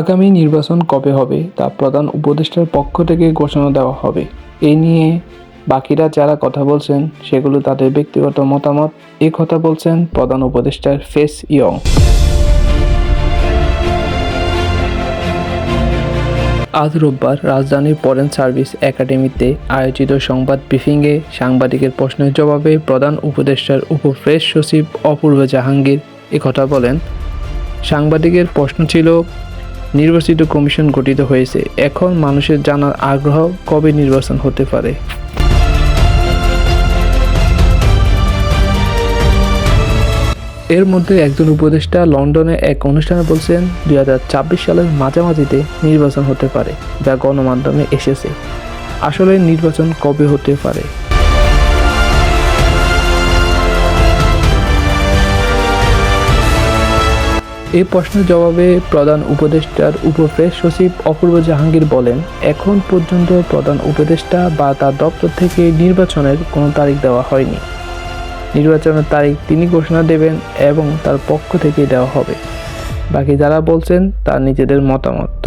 আগামী নির্বাচন কবে হবে তা প্রধান উপদেষ্টার পক্ষ থেকে ঘোষণা দেওয়া হবে। এই নিয়ে বাকিরা যারা কথা বলছেন, সেগুলো তাদের ব্যক্তিগত মতামত। এ কথা বলছেন প্রধান উপদেষ্টার ফেস ইয়ং। আজ রোববার রাজধানীর ফরেন সার্ভিস একাডেমিতে আয়োজিত সংবাদ ব্রিফিংয়ে সাংবাদিকের প্রশ্নের জবাবে প্রধান উপদেষ্টার উপপ্রেস সচিব অপূর্ব জাহাঙ্গীর কথা বলেন। সাংবাদিকের প্রশ্ন ছিল নির্বাচিত কমিশন গঠিত হয়েছে। এখন মানুষের জানার আগ্রহ কবে নির্বাচন হতে পারে? এর মধ্যে একজন উপদেষ্টা লন্ডনে এক অনুষ্ঠানে বলছেন, দুই সালের মাঝামাঝিতে নির্বাচন হতে পারে, যা গণমাধ্যমে এসেছে। আসলে নির্বাচন কবে হতে পারে? এই প্রশ্নের জবাবে প্রধান উপদেষ্টার উপপ্রেস সচিব অপূর্ব জাহাঙ্গীর বলেন, এখন পর্যন্ত প্রধান উপদেষ্টা বা তার দপ্তর থেকে নির্বাচনের কোনো তারিখ দেওয়া হয়নি। নির্বাচনের তারিখ তিনি ঘোষণা দেবেন এবং তার পক্ষ থেকে দেওয়া হবে। বাকি যারা বলছেন, তার নিজেদের মতামত।